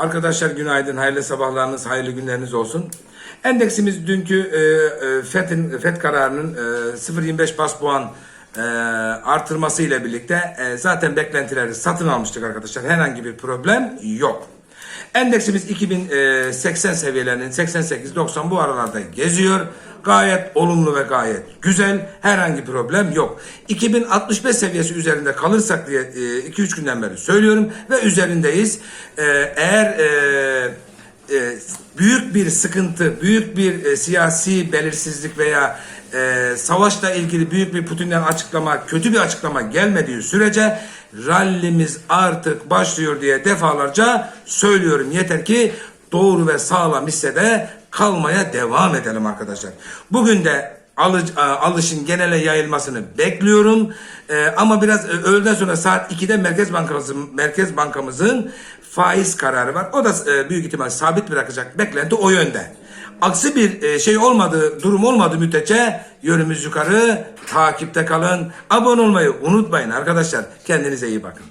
Arkadaşlar günaydın, hayırlı sabahlarınız, hayırlı günleriniz olsun. Endeksimiz dünkü e, e, FED'in FED kararının e, 0.25 bas puan e, artırması ile birlikte e, zaten beklentileri satın almıştık arkadaşlar. Herhangi bir problem yok. Endeksimiz 2080 seviyelerinin 88-90 bu aralarda geziyor. Gayet olumlu ve gayet güzel. Herhangi problem yok. 2065 seviyesi üzerinde kalırsak diye 2-3 günden beri söylüyorum ve üzerindeyiz. E, eğer e, e, büyük bir sıkıntı, büyük bir e, siyasi belirsizlik veya e, savaşla ilgili büyük bir Putin'den açıklama, kötü bir açıklama gelmediği sürece rallimiz artık başlıyor diye defalarca söylüyorum. Yeter ki doğru ve sağlam hissede kalmaya devam edelim arkadaşlar. Bugün de alıc, a- alışın genele yayılmasını bekliyorum. Ee, ama biraz e, öğleden sonra saat 2'de Merkez Bankamızın Merkez Bankamızın faiz kararı var. O da e, büyük ihtimal sabit bırakacak. Beklenti o yönde. Aksi bir e, şey olmadı, durum olmadı müddetçe yönümüz yukarı. Takipte kalın. Abone olmayı unutmayın arkadaşlar. Kendinize iyi bakın.